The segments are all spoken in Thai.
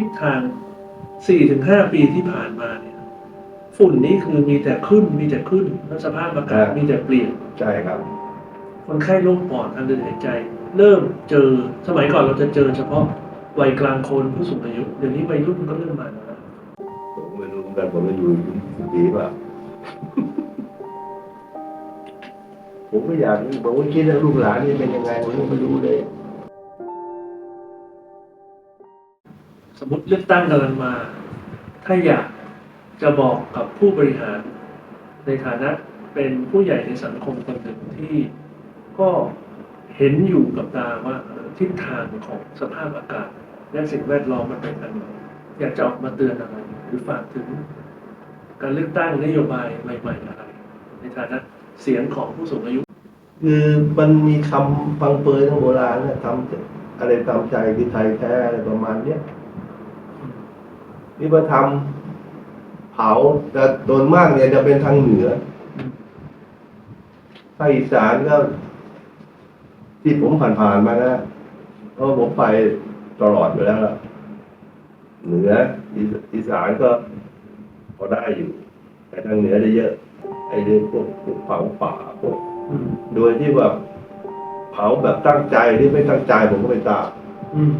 ทิศทางสี่ถึงห้าปีที่ผ่านมาเนี่ย ฝุ่นนี่คือมีแต่ขึ้นมีแต่ขึ้น แล้วสภาพอากาศมีแต่เปลี่ยน ใช่ครับ คนไข้โรคปอดทางเดินหายใจ เริ่มเจอสมัยก่อนเราจะเจอเฉพาะวัยกลางคนผู้สูงอายุเดี๋ยวนี้วัยรุ่นก็เริ่มมาแล้วนะผมไม่รู้เหมือนกันผมไม่อยู่สิบปีเปล่าผมก็อยากผมก็คิดว่าลูกหลานนี่เป็นยังไงผมก็ไม่รู้เลย สมมติเลือกตั้งกำลังมา ถ้าอยากจะบอกกับผู้บริหาร ในฐานะเป็นผู้ใหญ่ในสังคมคนหนึ่งที่ก็เห็นอยู่กับตาว่าทิศทางของสภาพอากาศ และสิ่งแวดล้อมมันเป็นยังไงอยากจะออกมาเตือนอะไร หรือฝากถึงการเลือกตั้งนโยบายใหม่ๆอะไร ในฐานะเสียงของผู้สูงอายุ คือมันมีคำฟังเปยทางโบราณนะทำอะไรตามใจคือไทยแท้อะไรประมาณเนี้ย นี่มาทำเผาแต่โดนมากเนี่ยจะเป็นทางเหนือภาคอีสานก็ ที่ผมผ่านๆมานะเพราะผมไปตลอดอยู่แล้วล่ะเหนืออีสอีสานก็พอได้อยู่ แต่ทางเหนือจะเยอะ ไอ้เรื่องพวกพวกเผาป่าพวกอืมโดยที่แบบเผาแบบตั้งใจหรือไม่ตั้งใจผมก็ไม่ทราบอืม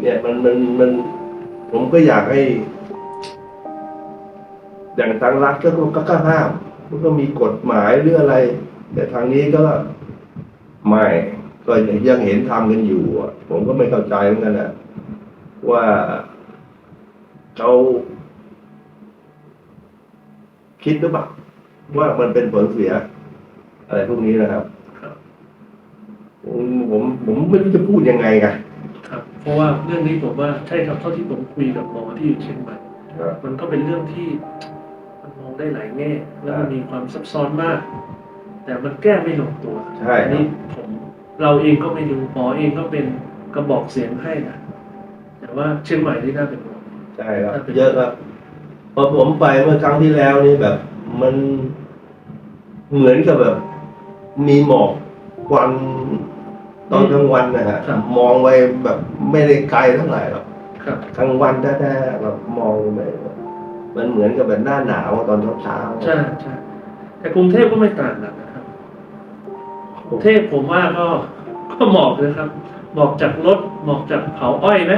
เนี่ยมันมันมัน ผมก็อยากให้ อย่างทางรัฐก็ก็ก็ห้ามมันก็มีกฎหมายหรืออะไร แต่ทางนี้ก็ไม่ก็ยังเห็นทำกันอยู่อะผมก็ไม่เข้าใจเหมือนกันนะว่าเขาคิดหรือเปล่าว่ามันเป็นผลเสีย อะไรพวกนี้นะครับครับผมผมผมไม่รู้จะพูดยังไงไงค รับเพราะว่าเรื่องนี้ผมว่าใช่ครับเท่าที่ผมคุยกับหมอที่อยู่เชียงใหม่มันก็เป็นเรื่องที่มันมองได้หลายแง่แล้วมันมีความซับซ้อนมาก แต่มันแก้ไม่ลงตัวใช่ครับ อันนี้ผมเราเองก็ไม่รู้หมอเองก็เป็นกระบอกเสียงให้นะแต่ว่าเชียงใหม่นี่น่าเป็นห่วง ใช่ครับ เยอะครับพอผมไปเมื่อครั้งที่แล้วนี่แบบมันเหมือนกับแบบ มีหมอกควัน ตอนกลางวันนะฮะมองไปแบบไม่ได้ไกลเท่าไหร่หรอกครับ กลางวันแท้ๆแบบมองไปแบบมันเหมือนกับแบบหน้าหนาวตอนเช้าๆใช่ใช่แต่กรุงเทพก็ไม่ต่างกันนะครับกรุงเทพผมว่าก็ก็หมอกนะครับหมอกจากรถหมอกจากเผาอ้อยไหม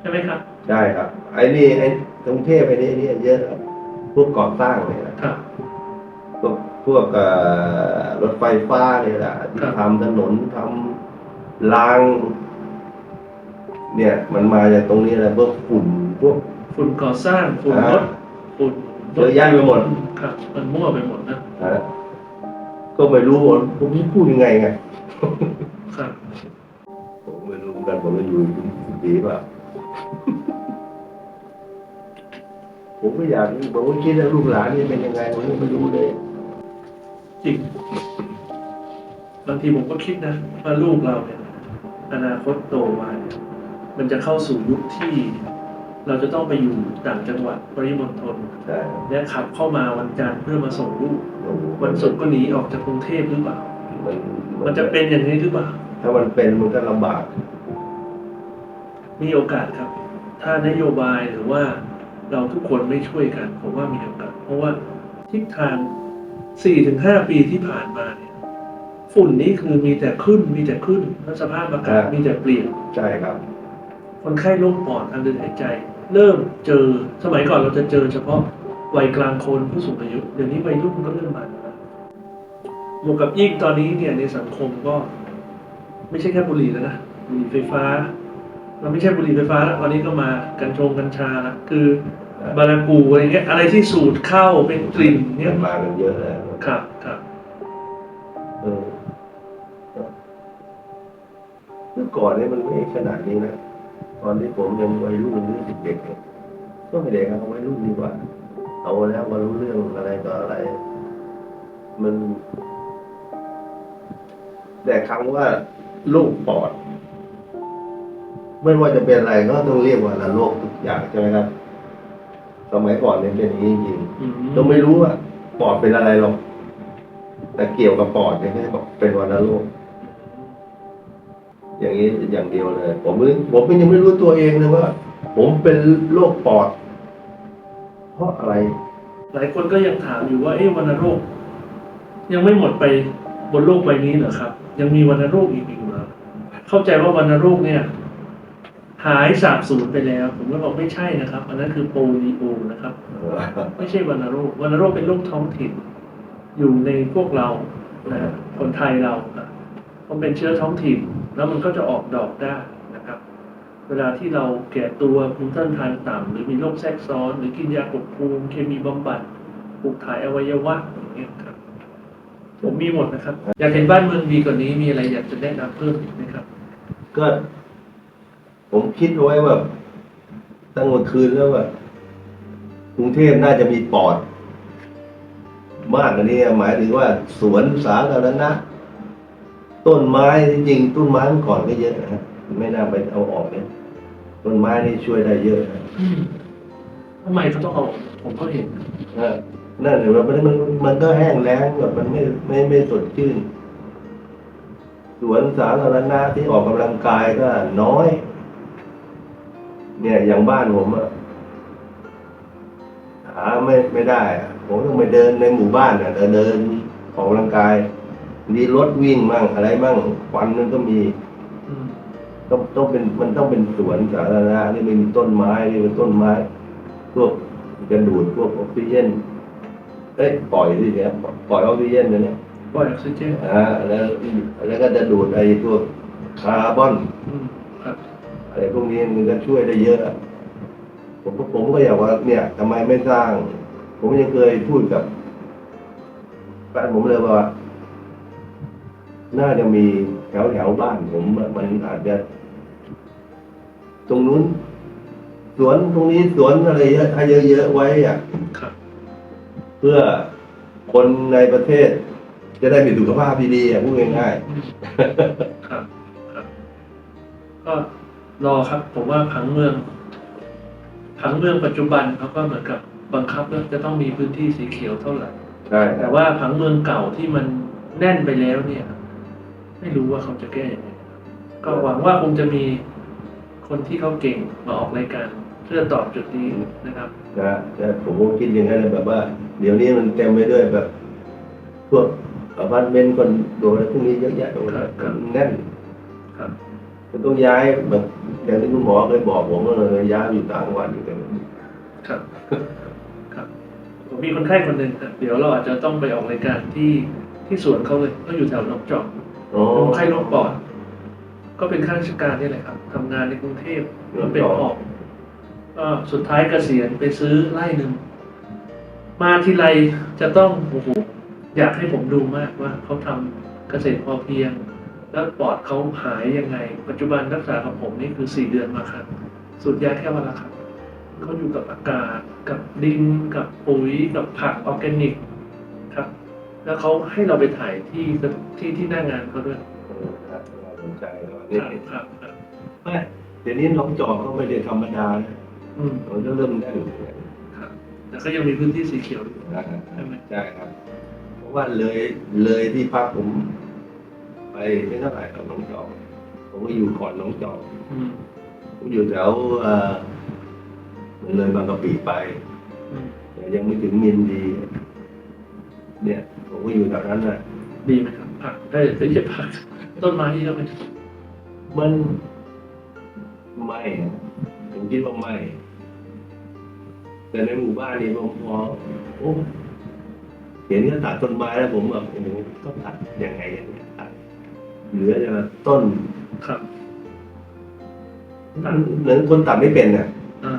ใช่ไหมครับใช่ครับ ไอ้นี่ไอ้กรุงเทพไอ้นี่นี่เยอะครับพวกก่อสร้างเนี่ยนะครับพวก พวกเอ่อรถไฟฟ้าเนี่ยแหละที่ครับทำถนนทำราง เนี่ย มันมาจากตรงนี้แหละพวกฝุ่นพวก ฝุ่นก่อสร้างฝุ่นอ่ารถฝุ่นเยอะแยะไปหมด ครับ มันมั่วไปหมดนะนะก็ไม่รู้ว่าผมจะพูดยังไงไงครับผมไม่รู้เหมือนกันผมจะอยู่สิบปีเปล่าผมก็อยากผมก็คิดว่าลูกหลานนี่เป็นยังไงผมก็ไม่รู้เลยจ ริงบางทีผมก็คิดนะว่าลูกเราเนี่ยอนาคตโตมาเนี่ยมันจะเข้าสู่ยุคที่ เราจะต้องไปอยู่ต่างจังหวัดปริมณฑลใช่และขับเข้ามาวันจันทร์เพื่อมาส่งลูกมันวันศุกร์ก็หนีออกจากกรุงเทพหรือเปล่า มันมันจะเป็นอย่างนี้หรือเปล่า ถ้ามันเป็นมันก็ลำบากมีโอกาสครับ ถ้านโยบายหรือว่าเราทุกคนไม่ช่วยกันผมว่ามีโอกาสเพราะว่าทิศทาง 4-5ปีที่ผ่านมาเนี่ย ฝุ่นนี่คือมีแต่ขึ้นมีแต่ขึ้นแล้วสภาพอากาศครับมีแต่เปลี่ยน ใช่ครับ คนไข้โรคปอดทางเดินหายใจ เริ่มเจอสมัยก่อนเราจะเจอเฉพาะวัยกลางคนผู้สูงอายุเดี๋ยวนี้วัยรุ่นก็เริ่มมาแล้วบวกกับยิ่งตอนนี้เนี่ยในสังคมก็ ไม่ใช่แค่บุหรี่แล้วนะบุหรี่ไฟฟ้า มันไม่ใช่บุหรี่ไฟฟ้าแล้วตอนนี้ก็มากัญชงกัญชาละคือ บารากูอะไรเงี้ย อะไรที่สูดเข้าเป็นกลิ่นเนี่เนี่ยยมากันเยอะแล้วครับครับเออเมื่อก่อนนี่มันไม่ขนาดนี้นะตอนที่ผมยังวัยรุ่นหรือเด็กๆเนี่ยก็ไม่เด็กครับวัยรุ่นดีกว่า เอาแล้วมารู้เรื่องอะไรต่ออะไร มัน แต่คำว่าโรคปอด ไม่ว่าจะเป็นอะไรก็ต้องเรียกว่าละโรคทุกอย่างใช่ไหมครับ สมัยก่อนเนี่ยเป็นอย่างนี้จริงอืมๆเราไม่รู้ว่าปอดเป็นอะไรหรอกแต่เกี่ยวกับปอดเนี่ยเขาจะบอกเป็นวัณโรคอย่างนี้อย่างเดียวเลย ผมไม่ผมก็ยังไม่รู้ตัวเองเลยว่า ผมเป็นโรคปอด เพราะอะไร หลายคนก็ยังถามอยู่ว่าเอ๊ะวัณโรค ยังไม่หมดไปบนโลกใบนี้เหรอครับ ยังมีวัณโรคอีกอยู่เหรอเข้าใจว่าวัณโรคเนี่ย หายสาบสูญไปแล้ว ผมก็บอกไม่ใช่นะครับ อันนั้นคือโปลิโอนะครับ ไม่ใช่วัณโรควัณโรคเป็นโรคท้องถิ่น อยู่ในพวกเรานะคนไทยเรามันเป็นเชื้อท้องถิ่น แล้วมันก็จะออกดอกได้นะครับ เวลาที่เราแก่ตัวภูมิต้านทานต่ำหรือมีโรคแทรกซ้อน หรือกินยากดภูมิเคมีบำบัดปลูกถ่ายอวัยวะอย่างเงี้ยครับ ผมมีหมดนะครับ อยากเห็นบ้านเมืองดีกว่านี้มีอะไรอยากจะแนะนำเพิ่มอีกไหมครับ ก็ ผมคิดเอาไว้ว่าตั้งเมื่อคืนแล้วว่ากรุงเทพน่าจะมีปอด มากกว่านี้หมายถึงว่า สวนสาธารณะต้นไม้จริงๆต้นไม้เมื่อก่อนก็เยอะนะฮะไม่น่าไปเอาออกเนี่ยต้นไม้นี่ช่วยได้เยอะนะทำไมเขาต้องเอาผมก็เห็นเออนั่นเดี๋ยวมันมันมันก็แห้งแล้งแบบมันไม่ไม่ไม่สดชื่น สวนสาธารณะที่ออกกำลังกายก็น้อย เนี่ยอย่างบ้านผมอะหาไม่ไม่ได้อะผมต้องไปเดินในหมู่บ้านอะเดินเดินออกกำลังกายมีรถวิ่งมั่งอะไรมั่งควันมันก็มีอืมต้องต้องเป็นมันต้องเป็นสวนสาธารณะนี่ไม่มีต้นไม้นี่เป็นต้นไม้พวกกระดูดพวกออกซิเจนเอ้ยปล่อยสิเนี่ยปล่อยออกซิเจนนะเนี่ยปล่อยออกซิเจนอ่าแล้วแล้วก็จะดูดไอ้พวกคาร์บอนอืมครับ อะไรพวกนี้มันก็ช่วยได้เยอะอะผมก็ผมก็อยากว่า เนี่ยทำไมไม่สร้าง ผมยังเคยพูดกับแฟนผมเลยว่า น่าจะมีแถวแถวบ้านผมอะมันอาจจะ ตรงนู้น สวนตรงนี้สวนอะไรเยอะให้เยอะๆไว้อะครับเพื่อคนในประเทศ จะได้มีสุขภาพที่ดีอะพูดง่ายอืมครับครับก็ รอครับ ผมว่าผังเมืองผังเมืองปัจจุบันเขาก็เหมือนกับบังคับว่าจะต้องมีพื้นที่สีเขียวเท่าไหร่ๆใช่แต่ว่าผังเมืองเก่าที่มันแน่นไปแล้วเนี่ย ไม่รู้ว่าเขาจะแก้ยังไงก็หวังว่าคงจะมีคนที่เขาเก่งมาออกรายการเพื่อตอบจุดนี้นะครับนะแต่ผมก็คิดอย่างนั้นเลยแบบว่า เดี๋ยวนี้มันเต็มไปด้วยแบบ พวกอพาร์ตเมนต์คอนโดอะไรพวกนี้เยอะแยะไปหมดเลยครับแน่นครับมันต้องย้ายแบบ อย่างที่คุณหมอเคยบอกผมว่าเลยย้ายอยู่ต่างจังหวัดอยู่แต่ครับ ครับ ผมมีคนไข้คนหนึ่งครับเดี๋ยวเราอาจจะต้องไปออกรายการที่ที่สวนเขาเลยเขาอยู่แถวหนองจอกอ๋อเป็นคนไข้โรคปอด ก็เป็นข้าราชการนี่แหละครับทำงานในกรุงเทพแล้วเป็นออกก็สุดท้ายเกษียณไปซื้อไร่หนึ่งมาทีไรจะต้องโอ้โหอยากให้ผมดูมากว่าเขาทำเกษตรพอเพียง แล้วปอดเขาหายยังไง ปัจจุบันรักษากับผมนี่คือสี่เดือนมาครับสูตรยาแค่วันละครับเขาอยู่กับอากาศกับดินกับปุ๋ยกับผักออร์แกนิกครับ แล้วเขาให้เราไปถ่ายที่ที่ที่หน้างานเขาด้วยเออครับน่าสนใจแล้วคนี่รับครับครับไม่เดี๋ยวนี้น้องจอกก็ไม่ได้ธรรมดานะอืมมันก็เริ่มแน่นอยู่เนี่ยครับแต่ก็ยังมีพื้นที่สีเขียวอยู่นะฮะใช่ไหมใช่ครับ เพราะว่าเลยเลยที่พักผม ไปไม่เท่าไหร่กับน้องจอกผมก็อยู่ก่อนน้องจอกอืมผมอยู่แถวเอ่อเลยบางกะปิไปอืมแต่ยังไม่ถึงมินดี เนี่ยผมก็อยู่แถวนั้นน่ะดีไหมครับผักได้ไม่ใช่ผักต้นไม้เยอะไหมมันไม่นะผมคิดว่าไม่แต่ในหมู่บ้านนี่ผมพอโอ้เห็นเขาตัดต้นไม้แล้วผมแบบโอ้โหก็ตัดยังไง เหลือแต่ต้นครับเหมือนคนตัดไม่เป็นน่ะอ่า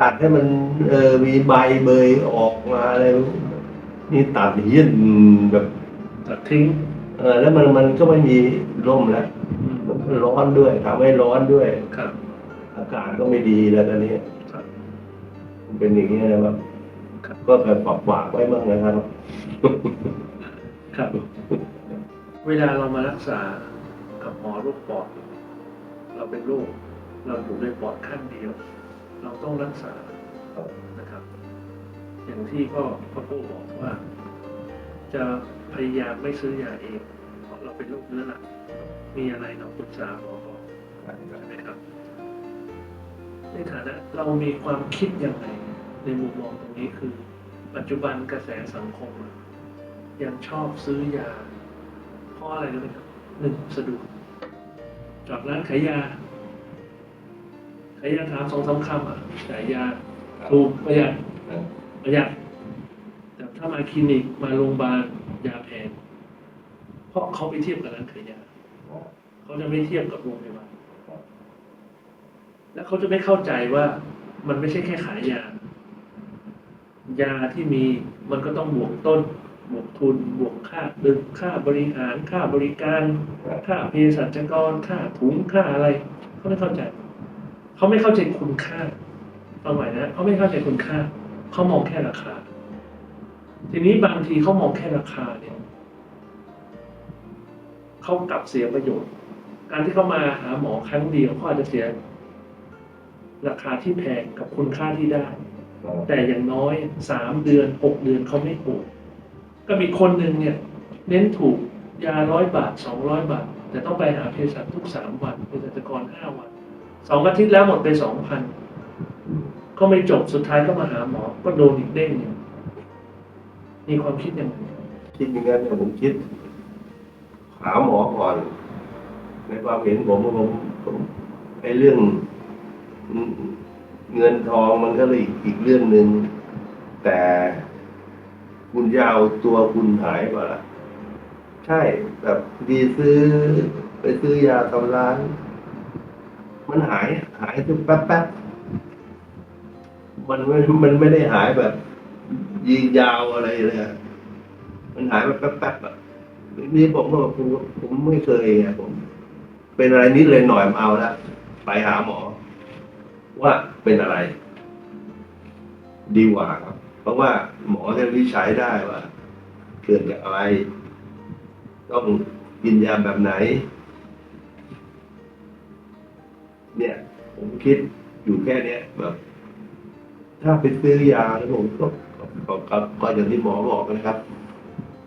ตัดให้มันเออมีใบเบยออกมาอะไรนี่ตัดยื่นแบบ ตัดทิ้ง เออ แล้วมันมันก็ไม่มีร่มแล้วอืมมันก็ร้อนด้วยทำให้ร้อนด้วยครับ อากาศก็ไม่ดีแล้วตอนนี้ครับมันเป็นอย่างนี้นะครับครับก็แบบปรับฝากไว้บ้างนะครับ ครับ เวลาเรามารักษากับหมอโรคปอด เราเป็นโรคเราอยู่ด้วยปอดข้างเดียว เราต้องรักษานะครับ อย่างที่พ่อพ่อปู่บอกว่า จะพยายามไม่ซื้อยาเอง เพราะเราเป็นโรคเรื้อรังมีอะไรเราปรึกษาหมอก่อนใช่ไหมครับ ในฐานะเรามีความคิดยังไงในมุมมองตรงนี้คือ ปัจจุบันกระแสสังคมยังชอบซื้อยา ราะอะไรรู้ไหมครับหนึ่งสะดวกจอดร้านขายยาขายยาถามสองสามคำอะขายยาถูกประหยัดประหยัดแต่ถ้ามาคลินิกมาโรงพยาบาลยาแพงเพราะเขาไปเทียบกับร้านขายยาเขาจะไม่เทียบกับโรงพยาบาลแล้วเขาจะไม่เข้าใจว่ามันไม่ใช่แค่ขายยายาที่มีมันก็ต้องบวกต้น บวกทุน บวกค่าดึงค่าบริหาร ค่าบริการ ค่าเภสัชกร ค่าถุง ค่าอะไร เขาไม่เข้าใจ เขาไม่เข้าใจคุณค่าฟังใหม่นะ เขาไม่เข้าใจคุณค่า เขามองแค่ราคา ทีนี้บางทีเขามองแค่ราคาเนี่ย เขากลับเสียประโยชน์ การที่เขามาหาหมอครั้งเดียวเขาอาจจะเสีย ราคาที่แพงกับคุณค่าที่ได้ แต่อย่างน้อยสามเดือนหกเดือนเขาไม่ปวย ก็มีคนหนึ่งเนี่ยเน้นถูกยาร้อยบาทสองร้อยบาท แต่ต้องไปหาเภสัชทุกสามวันเภสัชกรห้าวันสองอาทิตย์แล้วหมดไปสองพันก็ไม่จบสุดท้ายก็มาหาหมอ ก็โดนอีกเด้งหนึ่งมีความคิดยังไงคิดอย่างนั้นเนี่ยผมคิด หาหมอก่อน ในความเห็นผมผมผมไอ้เรื่องเงินทองมันก็เลยอีกเรื่องหนึ่งแต่ คุณยาวตัวคุณหายกว่าล่ะใช่แบบดีซื้อ ไปซื้อยาตำร้าน มันหายหายทุกแป๊บแป๊บมันไม่มันไม่ได้หายแบบยิงยาวอะไรเลยมันหายแบบแป๊บๆแบบนี่ผมก็ผมผมไม่เคยผม เป็นอะไรนิดเลยหน่อยมาเอาละไปหาหมอ ว่าเป็นอะไร ดีกว่าครับ เพราะว่าหมอจะวิจัยได้ว่า เกิดจากอะไร ต้องกินยาแบบไหน เนี่ย ผมคิดอยู่แค่เนี้ยแบบ ถ้าไปซื้อยาแล้วผมก็ก็ก็ก็อย่างที่หมอบอกนะครับ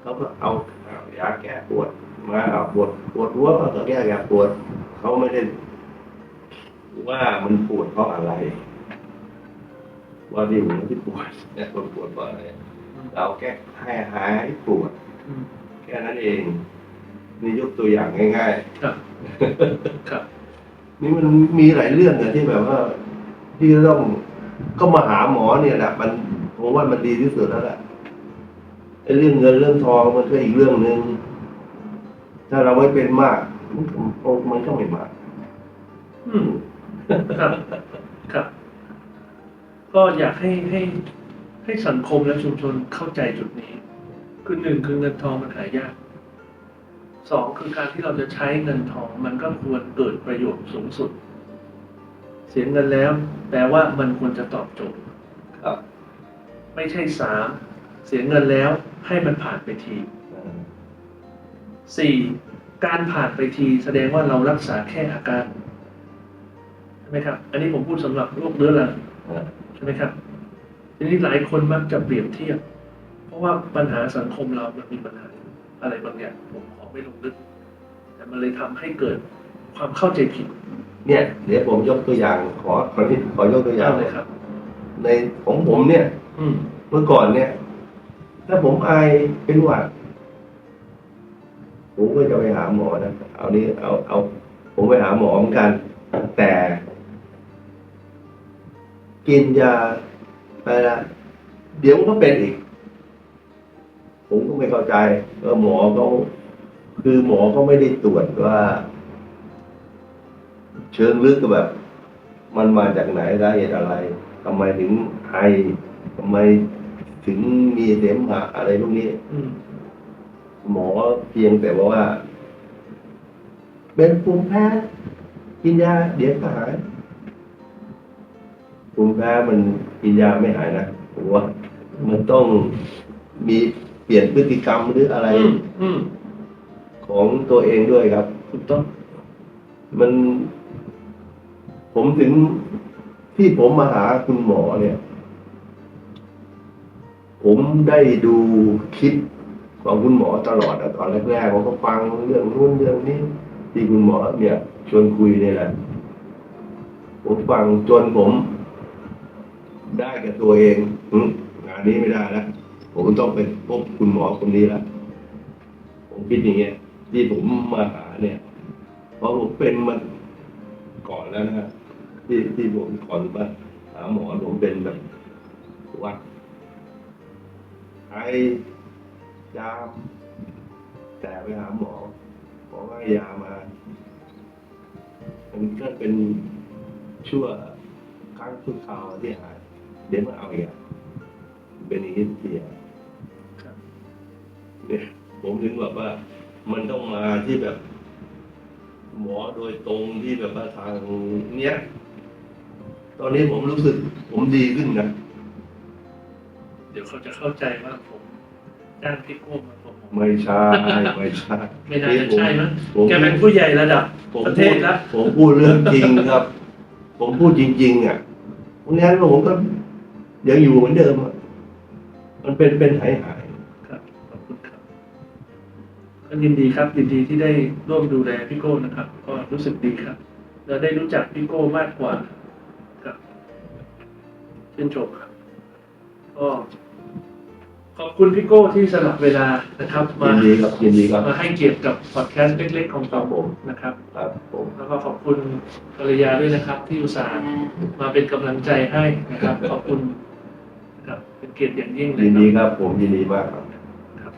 เขาก็เอาเอายาแก้ปวดมาเอาปวดปวดหัวก็แก้แก้ปวดเขาไม่ได้ว่ามันปวดเพราะอะไร ว่าที่หัวที่ปวดเนี่ยคนปวดเพราะอะไรเราแก้ให้หายปวดอืมแค่นั้นเอง นี่ยกตัวอย่างง่ายครับครับๆนี่มันมีหลายเรื่องอะที่แบบว่าที่ต้องก็มาหาหมอเนี่ยแหละมันผมว่ามันดีที่สุดแล้วแหละไอ้เรื่องเงินเรื่องทองมันก็อีกเรื่องหนึ่งถ้าเราไม่เป็นมากมันก็มันก็ไม่มาก อืมครับครับ ก็อยากให้ให้ให้สังคมและชุมชนเข้าใจจุดนี้ คือหนึ่งคือเงินทองมันหายากสองคือการที่เราจะใช้เงินทองมันก็ควรเกิดประโยชน์สูงสุด เสียเงินแล้วแปลว่ามันควรจะตอบโจทย์ครับไม่ใช่สามเสียเงินแล้วให้มันผ่านไปทีสี่การผ่านไปทีแสดงว่าเรารักษาแค่อาการใช่ไหมครับ อันนี้ผมพูดสำหรับโรคเรื้อรัง ใช่ไหมครับ ทีนี้หลายคนมักจะเปรียบเทียบ เพราะว่าปัญหาสังคมเรามันมีปัญหาอะไรบางอย่างผมขอไม่ลงลึก แต่มันเลยทำให้เกิดความเข้าใจผิด เนี่ยเดี๋ยวผมยกตัวอย่างขอขอที่ขอยกตัวอย่างเลยครับ ในของผมเนี่ย อืมเมื่อก่อนเนี่ย ถ้าผมไอเป็นหวัดผมก็จะไปหาหมอนะ เอานี้เอาเอา ผมไปหาหมอเหมือนกัน แต่ กินยาไปละเดี๋ยวมันก็เป็นอีก ผมก็ไม่เข้าใจว่าหมอเขาคือหมอเขาไม่ได้ตรวจว่า เชิงลึกแบบ มันมาจากไหนสาเหตุอะไรทำไมถึงไอทำไมถึงมีเสมหะอะไรพวกนี้หมอเพียงแต่ว่า เป็นภูมิแพ้กินยาเดี๋ยวก็หาย ภูมิแพ้มันกินยาไม่หายนะผมว่ามันต้องมีเปลี่ยนพฤติกรรมหรืออะไรอืมอืมของตัวเองด้วยครับ ถูกต้อง มัน ผมถึงที่ผมมาหาคุณหมอเนี่ย ผมได้ดูคลิปขฟังคุณหมอตลอดอะตอนแรกๆผมก็ฟังเรื่องนู้นเรื่องนี้ที่คุณหมอเนี่ยชวนคุยเนี่ยแหละผมฟังจนผม ได้กับตัวเองงานนี้ไม่ได้แล้วผมต้องไปพบคุณหมอคนนี้แล้วผมคิดอย่างเงี้ยที่ผมมาหาเนี่ย เพราะผมเป็นมันก่อนแล้วนะฮะที่ที่ผมก่อนมาหาหมอผมเป็นแบบวัดไอจามแต่ไปหาหมอหมอให้ยามามันก็เป็นชั่วครั้งชั่วคราวที่หาย เดี๋ยวมาเอาอีกอะเป็นอย่างนี้ทุกทีอะครับ เนี่ยผมถึงแบบว่า มันต้องมาที่แบบ หมอโดยตรงที่แบบว่าทางเนี้ย ตอนนี้ผมรู้สึก ผมดีขึ้นนะเดี๋ยวเขาจะเข้าใจว่าผมจ้างพี่โก้มาผมไม่ใช่ไม่ใช่ไม่น่าจะใช่มั้งผมแกเป็นผู้ใหญ่ระดับผมประเทพูศดแล้วผมพูดเรื่องจริงครับ ผมพูดจริง ๆ อะเพราะงั้นผมก็ ยังอยู่เหมือนเดิมอะมันเป็นเป็นหายหายครับขอบคุณครับก็ยินดีครับ ยินดีที่ได้ร่วมดูแลพี่โก้นะครับ ก็รู้สึกดีครับ เราได้รู้จักพี่โก้มากกว่าครับชื่นชมครับก็ขอบคุณพี่โก้ที่สลับเวลานะครับมายินดีครับยินดีครับมาให้เกียรติกับพอดแคสต์เล็ก ๆ ของครับผมนะครับ ครับผมแล้วก็ขอบคุณภรรยาด้วยนะครับ ที่อุตส่าห์มาเป็นกำลังใจให้นะครับ ขอบคุณนะครับ เป็นเกียรติอย่างยิ่งเลยยินคดีรับครับ ผมยินดีมากครับครับ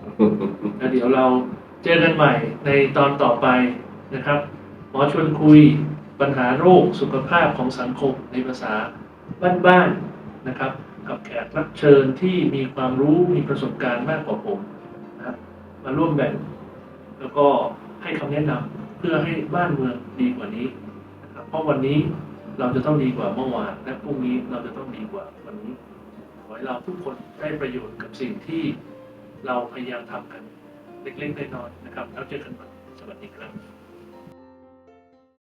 แล้วเดี๋ยวเราเจอกันใหม่ในตอนต่อไปนะครับ หมอชวนคุยปัญหาโรคสุขภาพของสังคมในภาษาบ้านๆนะครับ กับแขกรับเชิญที่มีความรู้มีประสบการณ์มากกว่าผมนะครับมาร่วมแบ่ง แล้วก็ให้คำแนะนำเพื่อให้บ้านเมืองดีกว่านี้นะครับเพราะวันนี้เราจะต้องดีกว่าเมื่อวาน และพรุ่งนี้เราจะต้องดีกว่าวันนี้ข อให้เราทุกคนได้ประโยชน์กับสิ่งที่เราพยายามทำกันเล็กๆน้อยๆนะครับแล้วเจอกันใหม่สวัสดีครับ